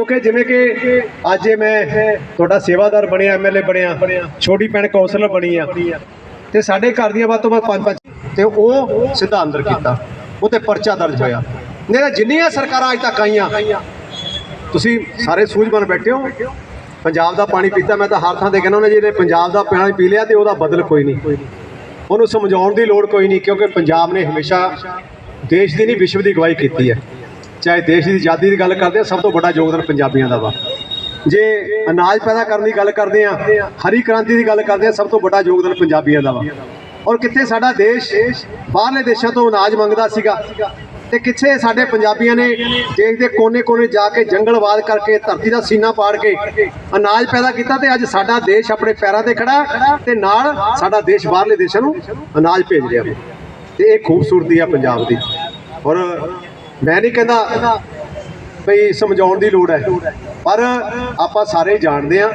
ਕਿਉਂਕਿ ਜਿਵੇਂ ਕਿ ਅੱਜ ਮੈਂ ਤੁਹਾਡਾ ਸੇਵਾਦਾਰ ਬਣਿਆ ਐਮਐਲਏ ਬਣਿਆ, ਛੋਟੀ ਭੈਣ ਕੌਂਸਲਰ ਬਣੀ ਆ। ਤੇ ਸਾਡੇ ਘਰ ਦੀਆਂ ਵੱਧ ਤੋਂ ਵੱਧ ਪੰਜ ਪੰਜ ਤੇ ਉਹ ਸਿੱਧਾ ਅੰਦਰ ਕੀਤਾ। ਉਹ ਤੇ ਪਰਚਾ ਦਰਜ ਹੋਇਆ। ਨਹੀਂ ਜਿੰਨੀਆਂ ਸਰਕਾਰਾਂ ਅੱਜ ਤੱਕ ਆਈਆਂ, ਤੁਸੀਂ ਸਾਰੇ ਸੂਝਵਾਨ ਬੈਠੇ ਹੋ। ਪੰਜਾਬ ਦਾ ਪਾਣੀ ਪੀਤਾ, ਮੈਂ ਤਾਂ ਹਰ ਥਾਂ ਤੇ ਕਹਿੰਦਾ ਉਹਨਾਂ ਜਿਹਨੇ ਪੰਜਾਬ ਦਾ ਪਾਣੀ ਪੀ ਲਿਆ ਤੇ ਉਹਦਾ ਬਦਲ ਕੋਈ ਨਹੀਂ। ਉਹਨੂੰ ਸਮਝਾਉਣ ਦੀ ਲੋੜ ਕੋਈ ਨਹੀਂ, ਕਿਉਂਕਿ ਪੰਜਾਬ ਨੇ ਹਮੇਸ਼ਾ ਦੇਸ਼ ਦੀ ਨਹੀਂ, ਵਿਸ਼ਵ ਦੀ ਅਗਵਾਈ ਕੀਤੀ ਹੈ। ਚਾਹੇ ਦੇਸ਼ ਦੀ ਆਜ਼ਾਦੀ ਦੀ ਗੱਲ ਕਰਦੇ ਆ, ਸਭ ਤੋਂ ਵੱਡਾ ਯੋਗਦਾਨ ਪੰਜਾਬੀਆਂ ਦਾ ਵਾ। ਜੇ ਅਨਾਜ ਪੈਦਾ ਕਰਨ ਦੀ ਗੱਲ ਕਰਦੇ ਆ, ਹਰੀ ਕ੍ਰਾਂਤੀ ਦੀ ਗੱਲ ਕਰਦੇ ਆ, ਸਭ ਤੋਂ ਵੱਡਾ ਯੋਗਦਾਨ ਪੰਜਾਬੀਆਂ ਦਾ ਵਾ। ਔਰ ਕਿੱਥੇ ਸਾਡਾ ਦੇਸ਼ ਬਾਹਰਲੇ ਦੇਸ਼ਾਂ ਤੋਂ ਅਨਾਜ ਮੰਗਦਾ ਸੀਗਾ, ਤੇ ਕਿੱਥੇ ਸਾਡੇ ਪੰਜਾਬੀਆਂ ਨੇ ਦੇਸ਼ ਦੇ ਕੋਨੇ-ਕੋਨੇ ਜਾ ਕੇ ਜੰਗਲਵਾਦ ਕਰਕੇ, ਧਰਤੀ ਦਾ ਸੀਨਾ ਪਾੜ ਕੇ ਅਨਾਜ ਪੈਦਾ ਕੀਤਾ ਤੇ ਅੱਜ ਸਾਡਾ ਦੇਸ਼ ਆਪਣੇ ਪੈਰਾਂ ਤੇ ਖੜਾ ਹੈ ਤੇ ਨਾਲ ਸਾਡਾ ਦੇਸ਼ ਬਾਹਰਲੇ ਦੇਸ਼ਾਂ ਨੂੰ ਅਨਾਜ ਭੇਜ ਰਿਹਾ ਵਾ। ਤੇ ਇਹ ਖੂਬਸੂਰਤੀ ਆ ਪੰਜਾਬ ਦੀ। ਔਰ ਮੈਂ ਨਹੀਂ ਕਹਿੰਦਾ ਭਈ ਸਮਝਾਉਣ ਦੀ ਲੋੜ ਹੈ, ਪਰ ਆਪਾਂ ਸਾਰੇ ਜਾਣਦੇ ਆ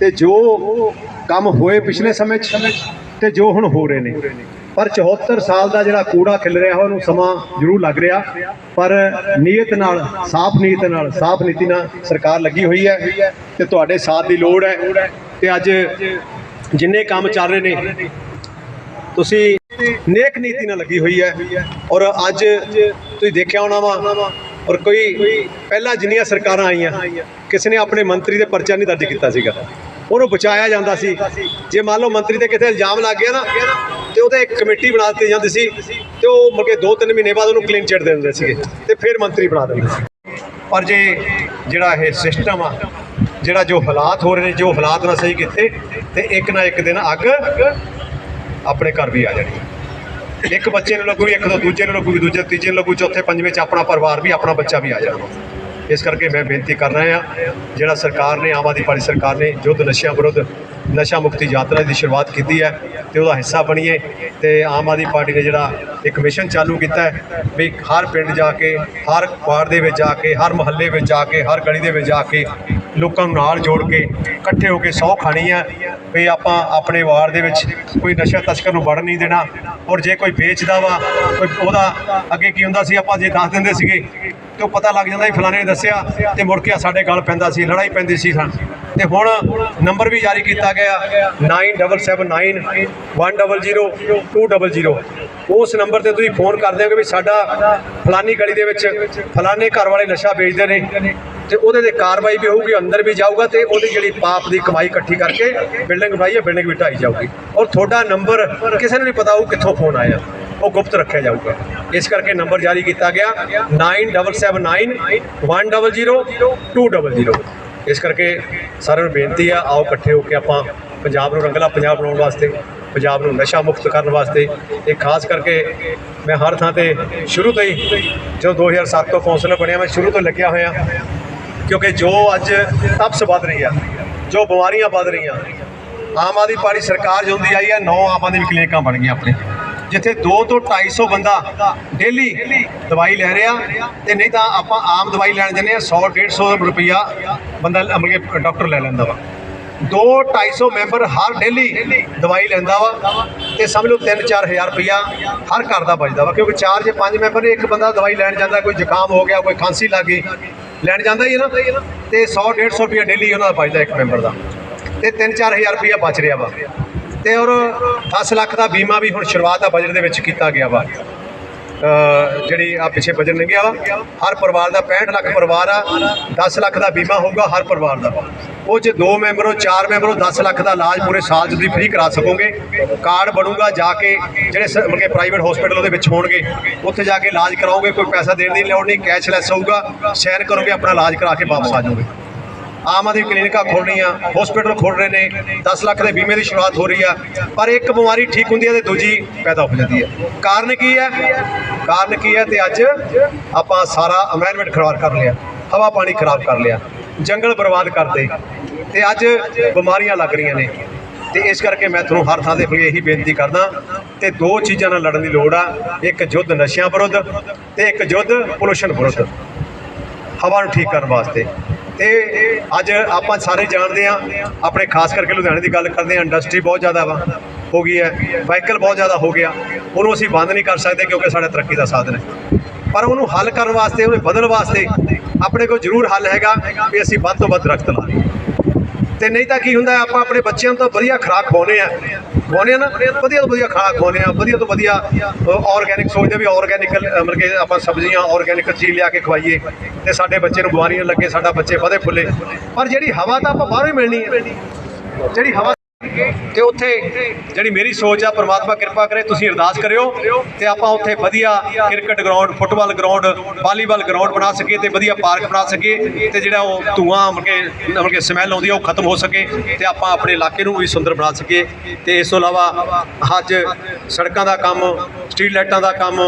ਤੇ ਜੋ ਕੰਮ ਹੋਏ ਪਿਛਲੇ ਸਮੇਂ 'ਚ ਤੇ ਜੋ ਹੁਣ ਹੋ ਰਹੇ ਨੇ। ਪਰ 74 ਸਾਲ ਦਾ ਜਿਹੜਾ ਕੂੜਾ ਖਿਲ ਰਿਹਾ, ਉਹਨੂੰ ਸਮਾਂ ਜ਼ਰੂਰ ਲੱਗ ਰਿਹਾ। ਪਰ ਨੀਅਤ ਨਾਲ, ਸਾਫ਼ ਨੀਅਤ ਨਾਲ, ਸਾਫ਼ ਨੀਤੀ ਨਾਲ ਸਰਕਾਰ ਲੱਗੀ ਹੋਈ ਹੈ ਤੇ ਤੁਹਾਡੇ ਸਾਥ ਦੀ ਲੋੜ ਹੈ। ਤੇ ਅੱਜ ਜਿੰਨੇ ਕੰਮ ਚੱਲ ਰਹੇ ਨੇ, ਤੁਸੀਂ ਨੇਕ ਨੀਤੀ ਨਾਲ ਲੱਗੀ ਹੋਈ ਹੈ। ਔਰ ਅੱਜ ਤੁਸੀਂ ਦੇਖਿਆ ਹੋਣਾ ਵਾ, ਔਰ ਕੋਈ ਪਹਿਲਾਂ ਜਿੰਨੀਆਂ ਸਰਕਾਰਾਂ ਆਈਆਂ, ਕਿਸੇ ਨੇ ਆਪਣੇ ਮੰਤਰੀ ਦੇ ਪਰਚਾ ਨਹੀਂ ਦਰਜ ਕੀਤਾ ਸੀਗਾ। ਉਹਨੂੰ ਬਚਾਇਆ ਜਾਂਦਾ ਸੀ। ਜੇ ਮੰਨ ਲਓ ਮੰਤਰੀ ਤੇ ਕਿਤੇ ਇਲਜ਼ਾਮ ਲੱਗ ਗਿਆ ਨਾ, ਤੇ ਉਹਦੇ ਇੱਕ ਕਮੇਟੀ ਬਣਾ ਦਿੱਤੀ ਜਾਂਦੀ ਸੀ, ਤੇ ਉਹ ਮੁੜ ਕੇ 2-3 ਮਹੀਨੇ ਬਾਅਦ ਉਹਨੂੰ ਕਲੀਨ ਚਿੱਟ ਦੇ ਦਿੰਦੇ ਸੀਗੇ, ਤੇ ਫਿਰ ਮੰਤਰੀ ਬਣਾ ਦਿੰਦੇ ਸੀ। ਪਰ ਜੇ ਜਿਹੜਾ ਇਹ ਸਿਸਟਮ ਆ, ਜਿਹੜਾ ਜੋ ਹਾਲਾਤ ਹੋ ਰਹੇ ਨੇ, ਜੋ ਹਾਲਾਤ ਨਾ ਸਹੀ ਕਿੱਥੇ, ਤੇ ਇੱਕ ਨਾ ਇੱਕ ਦਿਨ ਅੱਗ ਆਪਣੇ ਘਰ ਵੀ ਆ ਜਾਣੀ। ਇੱਕ ਬੱਚੇ ਨੂੰ ਲੱਗੂਗੀ ਇੱਕ ਤੋਂ ਦੂਜੇ ਨੂੰ ਲੱਗੂਗੀ ਦੂਜੇ, ਤੀਜੇ ਨੂੰ ਲੱਗੂ, ਚੌਥੇ, ਪੰਜਵੇਂ ਚ ਆਪਣਾ ਪਰਿਵਾਰ ਵੀ, ਆਪਣਾ ਬੱਚਾ ਵੀ ਆ ਜਾਣਾ ਇਸ ਕਰਕੇ ਮੈਂ ਬੇਨਤੀ ਕਰ ਰਿਹਾ ਹਾਂ, ਜਿਹੜਾ ਸਰਕਾਰ ਨੇ, ਆਮ ਆਦਮੀ ਪਾਰਟੀ ਸਰਕਾਰ ਨੇ ਯੁੱਧ ਨਸ਼ਿਆਂ ਵਿਰੁੱਧ ਨਸ਼ਾ ਮੁਕਤੀ ਯਾਤਰਾ ਦੀ ਸ਼ੁਰੂਆਤ ਕੀਤੀ ਹੈ ਤੇ ਉਹਦਾ ਹਿੱਸਾ ਬਣੀਏ ਤੇ ਆਮ ਆਦਮੀ ਪਾਰਟੀ ਨੇ ਜਿਹੜਾ ਇੱਕ ਮਿਸ਼ਨ ਚਾਲੂ ਕੀਤਾ ਹੈ ਵੀ ਹਰ ਪਿੰਡ ਜਾ ਕੇ, ਹਰ ਵਾਰਡ ਦੇ ਵਿੱਚ ਜਾ ਕੇ, ਹਰ ਮੁਹੱਲੇ ਵਿੱਚ ਜਾ ਕੇ, ਹਰ ਗਲੀ ਦੇ ਵਿੱਚ ਜਾ ਕੇ ਲੋਕਾਂ ਨੂੰ ਨਾਲ ਜੋੜ ਕੇ ਇਕੱਠੇ ਹੋ ਕੇ ਸੌ ਖਾਣੀ ਆ ਵੀ ਆਪਾਂ ਆਪਣੇ ਵਾਰਡ ਦੇ ਵਿੱਚ ਕੋਈ ਨਸ਼ਾ ਤਸਕਰ ਨੂੰ ਵੜ ਨਹੀਂ ਦੇਣਾ ਔਰ ਜੇ ਕੋਈ ਵੇਚਦਾ ਵਾ, ਕੋਈ ਉਹਦਾ ਅੱਗੇ ਕੀ ਹੁੰਦਾ ਸੀ, ਆਪਾਂ ਜੇ ਦੱਸ ਦਿੰਦੇ ਸੀਗੇ ਤੇ ਉਹ ਪਤਾ ਲੱਗ ਜਾਂਦਾ ਸੀ ਫਲਾਣੇ ਨੇ ਦੱਸਿਆ ਤੇ ਮੁੜ ਕੇ ਸਾਡੇ ਗੱਲ ਪੈਂਦਾ ਸੀ, ਲੜਾਈ ਪੈਂਦੀ ਸੀ ਸਾਨੂੰ ਤੇ ਹੁਣ ਨੰਬਰ ਵੀ ਜਾਰੀ ਕੀਤਾ ਗਿਆ 9779100200 ਉਸ ਨੰਬਰ ਤੇ ਤੁਸੀਂ ਫੋਨ ਕਰ ਦਿਓਗੇ ਵੀ ਸਾਡਾ ਫਲਾਨੀ ਗਲੀ ਦੇ ਵਿੱਚ ਫਲਾਨੇ ਘਰ ਵਾਲੇ ਨਸ਼ਾ ਵੇਚਦੇ ਨੇ। ਤੇ ਉਹਦੇ ਤੇ ਕਾਰਵਾਈ ਵੀ ਹੋਊਗੀ, ਅੰਦਰ ਵੀ ਜਾਊਗਾ ਤੇ ਉਹਦੀ ਜਿਹੜੀ ਪਾਪ ਦੀ ਕਮਾਈ ਇਕੱਠੀ ਕਰਕੇ ਬਿਲਡਿੰਗ ਬਣਾਈ ਹੈ, ਬਿਲਡਿੰਗ ਵੀ ਢਾਈ ਜਾਊਗੀ। ਔਰ ਤੁਹਾਡਾ ਨੰਬਰ ਕਿਸੇ ਨੂੰ ਨਹੀਂ ਪਤਾ ਉਹ ਕਿੱਥੋਂ ਫੋਨ ਆਇਆ। ਉਹ ਗੁਪਤ ਰੱਖਿਆ ਜਾਊਗਾ। ਇਸ ਕਰਕੇ ਨੰਬਰ ਜਾਰੀ ਕੀਤਾ ਗਿਆ 9779100200 ਇਸ ਕਰਕੇ ਸਾਰਿਆਂ ਨੂੰ ਬੇਨਤੀ ਆ, ਆਓ ਇਕੱਠੇ ਹੋ ਕੇ ਆਪਾਂ ਪੰਜਾਬ ਨੂੰ ਰੰਗਲਾ ਪੰਜਾਬ ਬਣਾਉਣ ਵਾਸਤੇ, ਪੰਜਾਬ ਨੂੰ ਨਸ਼ਾ ਮੁਕਤ ਕਰਨ ਵਾਸਤੇ। ਇਹ ਖਾਸ ਕਰਕੇ ਮੈਂ ਹਰ ਥਾਂ ਤੇ ਸ਼ੁਰੂ ਤੋਂ ਹੀ, ਜਦੋਂ 2007 ਤੋਂ ਕੌਂਸਲਰ ਬਣਿਆ, ਮੈਂ ਸ਼ੁਰੂ ਤੋਂ ਲੱਗਿਆ ਹੋਇਆ। ਕਿਉਂਕਿ ਜੋ ਅੱਜ ਤਪਸ ਵੱਧ ਰਹੀ ਆ, ਜੋ ਬਿਮਾਰੀਆਂ ਵੱਧ ਰਹੀਆਂ, ਆਮ ਆਦਮੀ ਪਾਰਟੀ ਸਰਕਾਰ ਜਦੋਂ ਦੀ ਆਈ ਹੈ, ਨੌ ਆਮ ਆਦਮੀ ਕਲੀਨਿਕਾਂ ਬਣ ਗਈਆਂ ਆਪਣੇ। ਜਿੱਥੇ 2 ਤੋਂ 250 ਬੰਦਾ ਡੇਲੀ ਦਵਾਈ ਲੈ ਰਿਹਾ ਤੇ ਨਹੀਂ ਤਾਂ ਆਪਾਂ ਆਮ ਦਵਾਈ ਲੈਣ ਜਾਂਦੇ ਆ 100 150 ਰੁਪਈਆ ਬੰਦਾ ਅਮਲ ਕੇ ਡਾਕਟਰ ਲੈ ਲੈਂਦਾ ਵਾ। 2 250 ਮੈਂਬਰ ਹਰ ਡੇਲੀ ਦਵਾਈ ਲੈਂਦਾ ਵਾ ਤੇ ਸਮਝ ਲਓ 3-4000 ਰੁਪਈਆ ਹਰ ਘਰ ਦਾ ਬਚਦਾ ਵਾ, ਕਿਉਂਕਿ ਚਾਰ ਜੇ ਪੰਜ ਮੈਂਬਰ ਨੇ, ਇੱਕ ਬੰਦਾ ਦਵਾਈ ਲੈਣ ਜਾਂਦਾ, ਕੋਈ ਜ਼ੁਕਾਮ ਹੋ ਗਿਆ, ਕੋਈ ਖਾਂਸੀ ਲੱਗ ਗਈ ਲੈਣ ਜਾਂਦਾ ਹੀ ਹੈ ਨਾ। ਤੇ 100 150 ਰੁਪਈਆ ਡੇਲੀ ਉਹਨਾਂ ਦਾ ਬਚਦਾ ਇੱਕ ਮੈਂਬਰ ਦਾ। ਤੇ 3-4000 ਰੁਪਈਆ ਬਚ ਰਿਹਾ ਵਾ। ਤੇ ਔਰ 10 ਲੱਖ ਦਾ ਬੀਮਾ ਵੀ ਹੁਣ ਸ਼ੁਰੂਆਤ ਆ ਬਜਟ ਦੇ ਵਿੱਚ ਕੀਤਾ ਗਿਆ ਵਾ। ਜਿਹੜੀ ਆ ਪਿੱਛੇ ਬਜਟ ਲੰਘਿਆ ਵਾ। ਹਰ ਪਰਿਵਾਰ ਦਾ 65 ਲੱਖ ਪਰਿਵਾਰ ਆ। 10 ਲੱਖ ਦਾ ਬੀਮਾ ਹੋਊਗਾ ਹਰ ਪਰਿਵਾਰ ਦਾ। ਉਹ ਚ ਦੋ ਮੈਂਬਰੋ ਚਾਰ ਮੈਂਬਰੋ 10 ਲੱਖ ਦਾ ਇਲਾਜ ਪੂਰੇ ਸਾਲ 'ਚ ਤੁਸੀਂ ਫ੍ਰੀ ਕਰਾ ਸਕੋਗੇ। ਕਾਰਡ ਬਣੂਗਾ ਜਾ ਕੇ ਜਿਹੜੇ ਸ- ਮਤਲਬ ਕਿ ਪ੍ਰਾਈਵੇਟ ਹਸਪੀਟਲ ਉਹਦੇ ਵਿੱਚ ਹੋਣਗੇ। ਉੱਥੇ ਜਾ ਕੇ ਇਲਾਜ ਕਰਾਓਗੇ, ਕੋਈ ਪੈਸਾ ਦੇਣ ਦੀ ਲੋੜ ਨਹੀਂ ਕੈਸ਼ਲੈਸ ਹੋਊਗਾ ਸਾਈਨ ਕਰੋਗੇ, ਆਪਣਾ ਇਲਾਜ ਕਰਾ ਕੇ ਵਾਪਸ ਆ ਜਾਓਗੇ। ਆਮ ਆਦਮੀ ਕਲੀਨਿਕਾਂ ਖੋਲਣੀਆਂ ਹਸਪੀਟਲ ਖੋਲ ਰਹੇ ਨੇ 10 ਲੱਖ ਦੇ ਬੀਮੇ ਦੀ ਸ਼ੁਰੂਆਤ ਹੋ ਰਹੀ ਆ, ਪਰ ਇੱਕ ਬਿਮਾਰੀ ਠੀਕ ਹੁੰਦੀ ਹੈ ਤੇ ਦੂਜੀ ਪੈਦਾ ਹੋ ਜਾਂਦੀ ਹੈ। ਕਾਰਨ ਕੀ ਹੈ? ਕਾਰਨ ਕੀ ਹੈ ਤੇ ਅੱਜ ਆਪਾਂ ਸਾਰਾ ਅਮੈਨਮੈਂਟ ਖਰਾਬ ਕਰ ਲਿਆ, ਹਵਾ ਪਾਣੀ ਖਰਾਬ ਕਰ ਲਿਆ, ਜੰਗਲ ਬਰਬਾਦ ਕਰਦੇ ਤੇ ਅੱਜ ਬਿਮਾਰੀਆਂ ਲੱਗ ਰਹੀਆਂ ਨੇ। ਤੇ ਇਸ ਕਰਕੇ ਮੈਂ ਤੁਹਾਨੂੰ ਹਰ ਥਾਂ ਤੇ ਫਿਰ ਇਹੀ ਬੇਨਤੀ ਕਰਦਾ ਤੇ ਦੋ ਚੀਜ਼ਾਂ ਨਾਲ ਲੜਨ ਦੀ ਲੋੜ ਆ। ਇੱਕ ਯੁੱਧ ਨਸ਼ਿਆਂ ਵਿਰੁੱਧ ਤੇ ਇੱਕ ਯੁੱਧ ਪੋਲੂਸ਼ਨ ਵਿਰੁੱਧ। ਹਵਾ ਨੂੰ ਠੀਕ ਕਰਨ ਵਾਸਤੇ। ਤੇ ਅੱਜ ਆਪਾਂ ਸਾਰੇ ਜਾਣਦੇ ਆ ਆਪਣੇ ਖਾਸ ਕਰਕੇ ਲੁਧਿਆਣੇ ਦੀ ਗੱਲ ਕਰਦੇ ਆ ਇੰਡਸਟਰੀ ਬਹੁਤ ਜ਼ਿਆਦਾ ਵਾ, ਹੋ ਗਈ ਹੈ, ਵਾਹੀਕਲ ਬਹੁਤ ਜ਼ਿਆਦਾ ਹੋ ਗਿਆ। ਉਹਨੂੰ ਅਸੀਂ ਬੰਦ ਨਹੀਂ ਕਰ ਸਕਦੇ ਕਿਉਂਕਿ ਸਾਡਾ ਤਰੱਕੀ ਦਾ ਸਾਧਨ ਹੈ। ਪਰ ਉਹਨੂੰ ਹੱਲ ਕਰਨ ਵਾਸਤੇ, ਉਹਨੂੰ ਬਦਲਣ ਵਾਸਤੇ ਆਪਣੇ ਕੋਲ ਜ਼ਰੂਰ ਹੱਲ ਹੈਗਾ ਵੀ ਅਸੀਂ ਵੱਧ ਤੋਂ ਵੱਧ ਦਰਖਤ ਲਾਈਏ। ਤੇ ਨਹੀਂ ਤਾਂ ਕੀ ਹੁੰਦਾ, ਆਪਾਂ ਆਪਣੇ ਬੱਚਿਆਂ ਨੂੰ ਤਾਂ ਵਧੀਆ ਖੁਰਾਕ ਖਵਾਉਂਦੇ ਆ ਖਵਾਉਂਦੇ ਆ ਨਾ? ਵਧੀਆ ਤੋਂ ਵਧੀਆ ਖੁਰਾਕ ਖਵਾਉਂਦੇ ਆ ਵਧੀਆ ਤੋਂ ਵਧੀਆ ਆਰਗੈਨਿਕ ਸੋਚਦੇ ਵੀ ਆਰਗੈਨਿਕ ਮਤਲਬ ਕਿ ਆਪਾਂ ਸਬਜ਼ੀਆਂ ਆਰਗੈਨਿਕ ਚੀਜ਼ ਲਿਆ ਕੇ ਖਵਾਈਏ ਤੇ ਸਾਡੇ ਬੱਚੇ ਨੂੰ ਬਿਮਾਰੀਆਂ ਲੱਗੇ, ਸਾਡਾ ਬੱਚੇ ਵਧੇ ਫੁੱਲੇ। ਪਰ ਜਿਹੜੀ ਹਵਾ ਤਾਂ ਆਪਾਂ ਬਾਹਰੋਂ ਹੀ ਮਿਲਣੀ ਹੈ। ਜਿਹੜੀ ਹਵਾ ਤੇ ਉੱਥੇ ਜਿਹੜੀ ਮੇਰੀ ਸੋਚ ਆ, ਪ੍ਰਮਾਤਮਾ ਕਿਰਪਾ ਕਰੇ, ਤੁਸੀਂ ਅਰਦਾਸ ਕਰਿਓ ਤੇ ਆਪਾਂ ਉੱਥੇ ਵਧੀਆ cricket ground, football ground, volleyball ground ਬਣਾ ਸਕੀਏ ਤੇ ਵਧੀਆ ਪਾਰਕ ਬਣਾ ਸਕੀਏ ਤੇ ਜਿਹੜਾ ਉਹ ਧੂਆਂ ਮਕੇ ਮਕੇ ਸਮੈਲ ਆਉਂਦੀ ਉਹ ਖਤਮ ਹੋ ਸਕੇ ਤੇ ਆਪਾਂ ਆਪਣੇ ਇਲਾਕੇ ਨੂੰ ਵੀ ਸੁੰਦਰ ਬਣਾ ਸਕੀਏ ਤੇ ਇਸ ਤੋਂ ਇਲਾਵਾ ਅੱਜ ਸੜਕਾਂ ਦਾ ਕੰਮ, ਸਟਰੀਟ ਲਾਈਟਾਂ ਦਾ ਕੰਮ,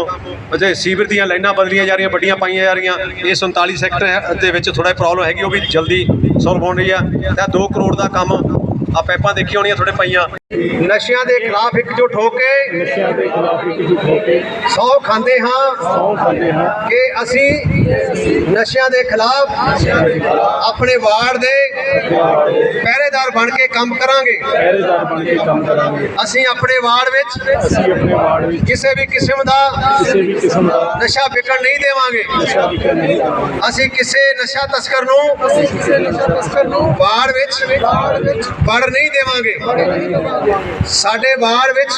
ਅਜੇ ਸੀਵਰ ਦੀਆਂ ਲਾਈਨਾਂ ਬਦਲੀਆਂ ਜਾ ਰਹੀਆਂ, ਵੱਡੀਆਂ ਪਾਈਆਂ ਜਾ ਰਹੀਆਂ, ਇਹ 47 ਸੈਕਟਰ ਦੇ ਵਿੱਚ ਥੋੜਾ ਪ੍ਰੋਬਲਮ ਹੈਗੀ, ਉਹ ਵੀ ਜਲਦੀ ਸੋਲਵ ਹੋਣ ਰਹੀ ਆ। ਤੇ 2 ਕਰੋੜ ਦਾ ਕੰਮ ਆ ਪੈਪਾਂ ਦੇਖੀ ਹੋਣੀਆਂ ਤੁਹਾਡੇ ਪਈਆਂ। ਨਸ਼ਿਆਂ ਦੇ ਖਿਲਾਫ ਇਕਜੁੱਟ ਹੋ ਕੇ ਨਸ਼ਿਆਂ ਦੇ ਖਿਲਾਫ ਇਕਜੁੱਟ ਹੋ ਕੇ ਸੌ ਖਾਂਦੇ ਹਾਂ ਸੌਂ ਖਾਂਦੇ ਹਾਂ ਕਿ ਅਸੀਂ ਨਸ਼ਿਆਂ ਦੇ ਖਿਲਾਫ ਆਪਣੇ ਵਾਰਡ ਦੇ ਪਹਿਰੇਦਾਰ ਬਣ ਕੇ ਕੰਮ ਕਰਾਂਗੇ। ਪਹਿਰੇਦਾਰ ਬਣ ਕੇ ਕੰਮ ਕਰਾਂਗੇ। ਅਸੀਂ ਆਪਣੇ ਵਾਰਡ ਵਿੱਚ ਅਸੀਂ ਆਪਣੇ ਵਾਰਡ ਵਿੱਚ ਕਿਸੇ ਵੀ ਕਿਸਮ ਦਾ ਕਿਸੇ ਵੀ ਕਿਸਮ ਦਾ ਨਸ਼ਾ ਵਿਕਣ ਨਹੀਂ ਦੇਵਾਂਗੇ। ਨਸ਼ਾ ਵਿਕਣ ਨਹੀਂ ਦੇਵਾਂਗੇ। ਅਸੀਂ ਕਿਸੇ ਨਸ਼ਾ ਤਸਕਰ ਨੂੰ ਕਿਸੇ ਨਸ਼ਾ ਤਸਕਰ ਨੂੰ ਵਾਰਡ ਵਿੱਚ ਵਾਰਡ ਵਿੱਚ ਵੜ ਨਹੀਂ ਦੇਵਾਂਗੇ। ਨਹੀਂ ਦੇਵਾਂਗੇ। ਸਾਡੇ ਵਾਰਡ ਵਿੱਚ,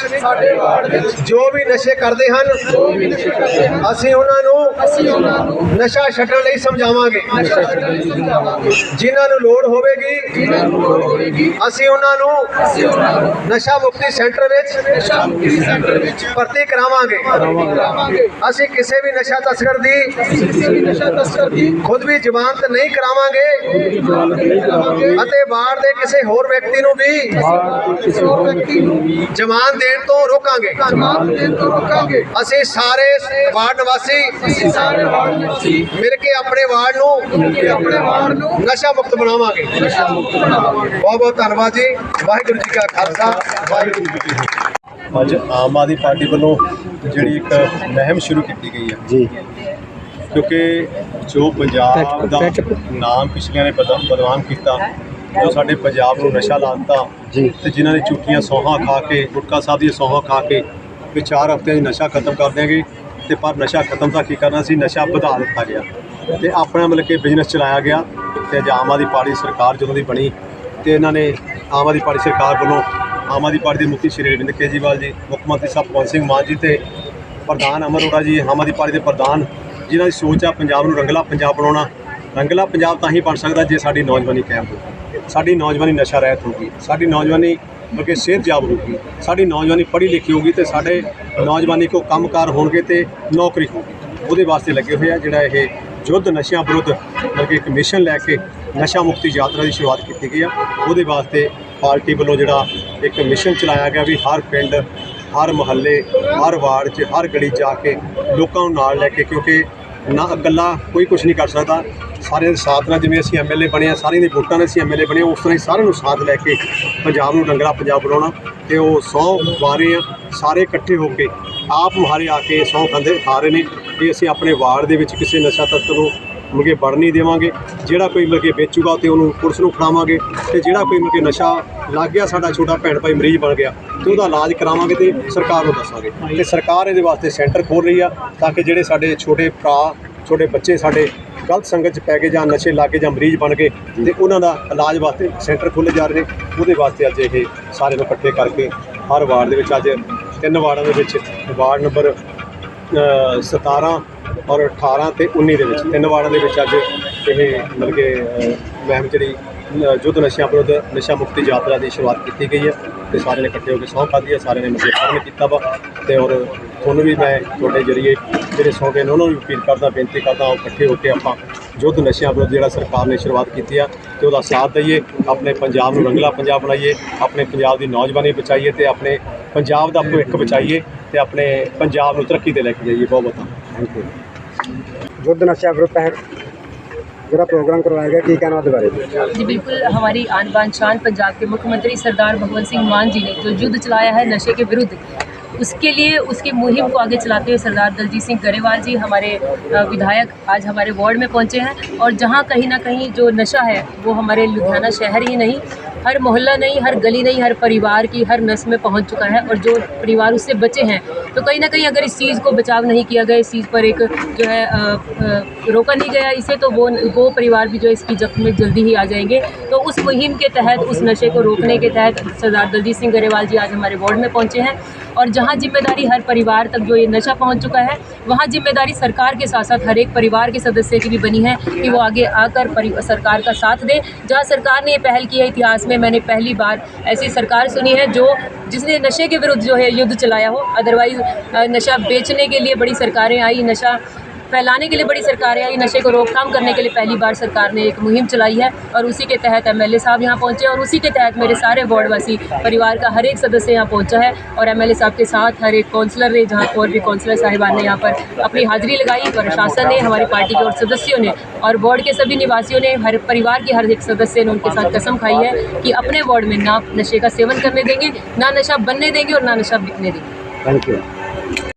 ਜੋ ਵੀ ਨਸ਼ੇ ਕਰਦੇ ਹਨ, ਅਸੀਂ ਉਹਨਾਂ ਨੂੰ ਨਸ਼ਾ ਛੱਡਣ ਲਈ ਸਮਝਾਵਾਂਗੇ। ਜਿਨ੍ਹਾਂ ਨੂੰ ਲੋੜ ਹੋਵੇਗੀ, ਅਸੀਂ ਉਹਨਾਂ ਨੂੰ ਨਸ਼ਾ ਮੁਕਤੀ ਸੈਂਟਰ ਵਿੱਚ ਭਰਤੀ ਕਰਾਵਾਂਗੇ। ਅਸੀਂ ਕਿਸੇ ਵੀ ਨਸ਼ਾ ਤਸਕਰ ਦੀ ਖੁਦ ਵੀ ਜ਼ਮਾਨਤ ਨਹੀਂ ਕਰਾਵਾਂਗੇ ਅਤੇ ਬਾਹਰ ਦੇ ਕਿਸੇ ਹੋਰ ਵਿਅਕਤੀ ਨੂੰ ਵੀ ਹੋਰ ਵਿਅਕਤੀ ਨੂੰ ਵੀ ਜ਼ਮਾਨ ਦੇਣ ਤੋਂ ਰੋਕਾਂਗੇ। ਜਵਾਨਤ ਦੇਣ ਤੋਂ ਰੋਕਾਂਗੇ। ਅਸੀਂ ਸਾਰੇ ਵਾਰਡ ਨਿਵਾਸੀ ਅਸੀਂ ਸਾਰੇ ਵਾਰਡ ਨਿਵਾਸੀ ਮਿਲ ਕੇ ਆਪਣੇ ਵਾਰਡ ਨੂੰ ਮਿਲ ਕੇ ਆਪਣੇ ਵਾਰਡ ਨੂੰ ਨਸ਼ਾ ਮੁਕਤ ਬਣਾਵਾਂਗੇ। ਨਸ਼ਾ ਮੁਕਤ ਬਣਾਵਾਂਗੇ। ਬਹੁਤ ਬਹੁਤ ਧੰਨਵਾਦ ਜੀ। ਵਾਹਿਗੁਰੂ ਜੀ ਕਾ ਖਾਲਸਾ ਵਾਹਿਗੁਰੂ ਜੀ ਕੀ ਫਤਿਹ। ਅੱਜ ਆਮ ਆਦਮੀ ਪਾਰਟੀ ਵੱਲੋਂ ਜਿਹੜੀ ਇੱਕ ਮੁਹਿੰਮ ਸ਼ੁਰੂ ਕੀਤੀ ਗਈ ਹੈ। ਜੀ। ਕਿਉਂਕਿ ਜੋ ਪੰਜਾਬ ਦਾ ਨਾਮ ਪਿਛਲਿਆਂ ਨੇ ਬਦ- ਬਦਨਾਮ ਕੀਤਾ ਜੋ ਸਾਡੇ ਪੰਜਾਬ ਨੂੰ ਨਸ਼ਾ ਲਾਤਾ ਜੀ। ਤੇ ਜਿਨ੍ਹਾਂ ਨੇ ਝੂਠੀਆਂ ਸੌਹਾਂ ਖਾ ਕੇ ਗੁਟਕਾ ਸਾਹਿਬ ਦੀਆਂ ਸੌਹਾਂ ਖਾ ਕੇ ਵੀ ਚਾਰ ਹਫ਼ਤਿਆਂ 'ਚ ਨਸ਼ਾ ਖਤਮ ਕਰ ਦਿਆਂਗੇ ਤੇ ਪਰ ਨਸ਼ਾ ਖਤਮ ਤਾਂ ਕੀ ਕਰਨਾ ਸੀ? ਨਸ਼ਾ ਵਧਾ ਦਿੱਤਾ ਗਿਆ। ਤੇ ਆਪਣਾ ਮਤਲਬ ਕਿ ਬਿਜ਼ਨਸ ਚਲਾਇਆ ਗਿਆ ਤੇ ਅੱਜ ਆਮ ਆਦਮੀ ਪਾਰਟੀ ਸਰਕਾਰ ਜਦੋਂ ਦੀ ਬਣੀ ਤੇ ਇਹਨਾਂ ਨੇ ਆਮ ਆਦਮੀ ਪਾਰਟੀ ਸਰਕਾਰ ਵੱਲੋਂ ਆਮ ਆਦਮੀ ਪਾਰਟੀ ਦੇ ਮੁਖੀ ਸ਼੍ਰੀ ਅਰਵਿੰਦ ਕੇਜਰੀਵਾਲ ਜੀ ਮੁੱਖ ਮੰਤਰੀ ਸਾਹਿਬ ਭਗਵੰਤ ਸਿੰਘ ਮਾਨ ਜੀ ਤੇ ਪ੍ਰਧਾਨ ਅਮਰ ਅਰੋੜਾ ਜੀ ਆਮ ਆਦਮੀ ਪਾਰਟੀ ਦੇ ਪ੍ਰਧਾਨ ਜਿਨ੍ਹਾਂ ਦੀ ਸੋਚ ਆ ਪੰਜਾਬ ਨੂੰ ਰੰਗਲਾ ਪੰਜਾਬ ਬਣਾਉਣਾ। ਰੰਗਲਾ ਪੰਜਾਬ ਤਾਂ ਹੀ ਬਣ ਸਕਦਾ ਜੇ ਸਾਡੀ ਨੌਜਵਾਨੀ ਕਾਇਮ ਹੋਵੇ। ਸਾਡੀ ਨੌਜਵਾਨੀ ਨਸ਼ਾ ਰਹਿਤ ਹੋਊਗੀ ਸਾਡੀ ਨੌਜਵਾਨੀ ਬਲਕਿ ਸਿਹਤਯਾਬ ਹੋਊਗੀ ਸਾਡੀ ਨੌਜਵਾਨੀ ਪੜ੍ਹੀ ਲਿਖੀ ਹੋਊਗੀ ਤੇ ਸਾਡੇ ਨੌਜਵਾਨੀ ਕੋ ਕੰਮਕਾਰ ਹੋਣਗੇ ਤੇ ਨੌਕਰੀ ਹੋਊਗੀ ਉਹਦੇ ਵਾਸਤੇ ਲੱਗੇ ਹੋਏ ਆ ਜਿਹੜਾ ਇਹ ਯੁੱਧ ਨਸ਼ਿਆਂ ਵਿਰੁੱਧ ਬਲਕਿ ਇੱਕ ਮਿਸ਼ਨ ਲੈ ਕੇ ਨਸ਼ਾ ਮੁਕਤੀ ਯਾਤਰਾ ਦੀ ਸ਼ੁਰੂਆਤ ਕੀਤੀ ਗਈ ਆ। ਉਹਦੇ ਵਾਸਤੇ ਪਾਰਟੀ ਵੱਲੋਂ ਜਿਹੜਾ ਇੱਕ ਮਿਸ਼ਨ ਚਲਾਇਆ ਗਿਆ ਵੀ ਹਰ ਪਿੰਡ, ਹਰ ਮੁਹੱਲੇ, ਹਰ ਵਾਰਡ 'ਚ ਹਰ ਗਲੀ ਜਾ ਕੇ ਲੋਕਾਂ ਨੂੰ ਨਾਲ ਲੈ ਕੇ ਕਿਉਂਕਿ ਨਾ ਇਕੱਲਾ ਕੋਈ ਕੁਝ ਨਹੀਂ ਕਰ ਸਕਦਾ। ਸਾਰਿਆਂ ਦੇ ਸਾਥ ਨਾਲ ਜਿਵੇਂ ਅਸੀਂ ਐਮਐਲਏ ਬਣੇ ਆ, ਸਾਰਿਆਂ ਦੀ ਵੋਟਾਂ ਨਾਲ ਅਸੀਂ ਐਮਐਲਏ ਬਣੇ ਉਸ ਤਰ੍ਹਾਂ ਹੀ ਸਾਰਿਆਂ ਨੂੰ ਸਾਥ ਲੈ ਕੇ ਪੰਜਾਬ ਨੂੰ ਰੰਗਲਾ ਪੰਜਾਬ ਬਣਾਉਣਾ ਤੇ ਉਹ ਸੌ ਵਾਰੇ ਆ, ਸਾਰੇ ਇਕੱਠੇ ਹੋ ਕੇ ਆਪ ਮੁਹਾਰੇ ਆ ਕੇ ਸੌ ਖਾਂਦੇ ਖਾ ਰਹੇ ਨੇ। ਕਿ ਅਸੀਂ ਆਪਣੇ ਵਾਰਡ ਦੇ ਵਿੱਚ ਕਿਸੇ ਨਸ਼ਾ ਤੱਤ ਨੂੰ ਮੁਰਗੇ ਵੜ ਨਹੀਂ ਦੇਵਾਂਗੇ। ਜਿਹੜਾ ਕੋਈ ਮੁਰਗੇ ਵੇਚੂਗਾ ਤੇ ਉਹਨੂੰ ਪੁਲਿਸ ਨੂੰ ਫੜਾਵਾਂਗੇ ਤੇ ਜਿਹੜਾ ਕੋਈ ਮੁਰਗੇ ਨਸ਼ਾ ਲੱਗ ਗਿਆ ਸਾਡਾ ਛੋਟਾ ਭੈਣ ਭਾਈ ਮਰੀਜ਼ ਬਣ ਗਿਆ, ਤੇ ਉਹਦਾ ਇਲਾਜ ਕਰਾਵਾਂਗੇ ਤੇ ਸਰਕਾਰ ਨੂੰ ਦੱਸਾਂਗੇ। ਤੇ ਸਰਕਾਰ ਇਹਦੇ ਵਾਸਤੇ ਸੈਂਟਰ ਖੋਲ ਰਹੀ ਆ ਤਾਂ ਕਿ ਜਿਹੜੇ ਸਾਡੇ ਛੋਟੇ ਭਰਾ ਛੋਟੇ ਬੱਚੇ ਸਾਡੇ ਗਲਤ ਸੰਗਤ 'ਚ ਪੈ ਗਏ ਜਾਂ ਨਸ਼ੇ ਲੱਗ ਗਏ ਜਾਂ ਮਰੀਜ਼ ਬਣ ਗਏ ਤੇ ਉਹਨਾਂ ਦਾ ਇਲਾਜ ਵਾਸਤੇ ਸੈਂਟਰ ਖੋਲ੍ਹੇ ਜਾ ਰਹੇ ਨੇ। ਉਹਦੇ ਵਾਸਤੇ ਅੱਜ ਇਹ ਸਾਰੇ ਨੂੰ ਇਕੱਠੇ ਕਰਕੇ ਹਰ ਵਾਰਡ ਦੇ ਵਿੱਚ ਅੱਜ ਤਿੰਨ ਵਾਰਡਾਂ ਦੇ ਵਿੱਚ ਵਾਰਡ ਨੰਬਰ ਅ, 17 ਔਰ 18 ਤੇ 19 ਦੇ ਵਿੱਚ ਤਿੰਨ ਵਾਰਡਾਂ ਦੇ ਵਿੱਚ ਅੱਜ ਇਹ ਮਤਲਬ ਕਿ ਮੁਹਿੰਮ ਜਿਹੜੀ ਯੁੱਧ ਨਸ਼ਿਆਂ ਵਿਰੁੱਧ ਨਸ਼ਾ ਮੁਕਤੀ ਯਾਤਰਾ ਦੀ ਸ਼ੁਰੂਆਤ ਕੀਤੀ ਗਈ ਹੈ। ਤੇ ਸਾਰਿਆਂ ਨੇ ਇਕੱਠੇ ਹੋ ਕੇ ਸਹੁੰ ਖਾਧੀ ਹੈ ਸਾਰਿਆਂ ਨੇ ਮਤਲਬ ਕਰਨ ਕੀਤਾ ਵਾ। ਤੇ ਔਰ ਤੁਹਾਨੂੰ ਵੀ ਮੈਂ ਤੁਹਾਡੇ ਜਰੀਏ ਜਿਹੜੇ ਸਹੁੰ ਨੇ, ਉਹਨਾਂ ਨੂੰ ਵੀ ਅਪੀਲ ਕਰਦਾ, ਬੇਨਤੀ ਕਰਦਾ, ਉਹ ਇਕੱਠੇ ਹੋ ਕੇ ਆਪਾਂ ਯੁੱਧ ਨਸ਼ਿਆਂ ਵਿਰੁੱਧ ਜਿਹੜਾ ਸਰਕਾਰ ਨੇ ਸ਼ੁਰੂਆਤ ਕੀਤੀ ਆ, ਤੇ ਉਹਦਾ ਸਾਥ ਦਈਏ, ਆਪਣੇ ਪੰਜਾਬ ਨੂੰ ਰੰਗਲਾ ਪੰਜਾਬ ਬਣਾਈਏ, ਆਪਣੇ ਪੰਜਾਬ ਦੀ ਨੌਜਵਾਨੀ ਬਚਾਈਏ ਤੇ ਆਪਣੇ ਪੰਜਾਬ ਦਾ ਭਵਿੱਖ ਬਚਾਈਏ ਤੇ ਆਪਣੇ ਪੰਜਾਬ ਨੂੰ ਤਰੱਕੀ ਤੇ ਲੈ ਕੇ ਜਾਈਏ। ਬਹੁਤ ਬਹੁਤ ਥੈਂਕ ਯੂ ਯੁੱਧ ਨਸ਼ਿਆਂ ਵਿਰੁੱਧ पूरा प्रोग्राम करवाया गया टी कैन बारे में जी, बिल्कुल, हमारी आन बान शान पंजाब के मुख्यमंत्री सरदार भगवंत सिंह मान जी ने जो युद्ध चलाया है नशे के विरुद्ध, उसके लिए, उसकी मुहिम को आगे चलाते हुए सरदार दलजीत सिंह गरेवाल जी, हमारे विधायक आज हमारे वार्ड में पहुँचे हैं और जहाँ कहीं ना कहीं जो नशा है, वो हमारे लुधियाना शहर ही नहीं हर मोहल्ला नहीं हर गली नहीं हर परिवार की हर नस में पहुँच चुका है और जो परिवार उससे बचे हैं तो कहीं ना कहीं अगर इस चीज़ को बचाव नहीं किया गया इस चीज़ पर एक जो है अ, अ, रोका नहीं गया इसे तो वो वो परिवार भी जो है इसकी जख्म में जल्दी ही आ जाएँगे। तो उस मुहिम के तहत उस नशे को रोकने के तहत सरदार दलजीत सिंह गरेवाल जी आज हमारे वार्ड में पहुँचे हैं और जहाँ ज़िम्मेदारी हर परिवार तक जो ये नशा पहुँच चुका है वहाँ ज़िम्मेदारी सरकार के साथ साथ हर एक परिवार के सदस्य की भी बनी है कि वो आगे आकर सरकार का साथ दे। जहाँ सरकार ने ये पहल की है इतिहास में मैंने पहली बार ऐसी सरकार सुनी है जो जिसने नशे के विरुद्ध जो है युद्ध चलाया हो अदरवाइज नशा बेचने के लिए बड़ी सरकारें आई नशा फैलाने के लिए बड़ी सरकारें आई नशे को रोकथाम करने के लिए पहली बार सरकार ने एक मुहिम चलाई है और उसी के तहत एमएलए साहब यहाँ पहुँचे और उसी के तहत मेरे सारे वार्डवासी परिवार का हर एक सदस्य यहाँ पहुँचा है और एमएलए साहब के साथ हर एक काउंसलर ने, जहाँ और भी काउंसलर साहिबान ने यहाँ पर अपनी हाजिरी लगाई, प्रशासन ने, हमारी पार्टी के और सदस्यों ने और वार्ड के सभी निवासियों ने, हर परिवार के हर एक सदस्य ने उनके साथ कसम खाई है कि अपने वार्ड में ना नशे का सेवन करने देंगे, ना नशा बनने देंगे और ना नशा बिकने देंगे। Thank you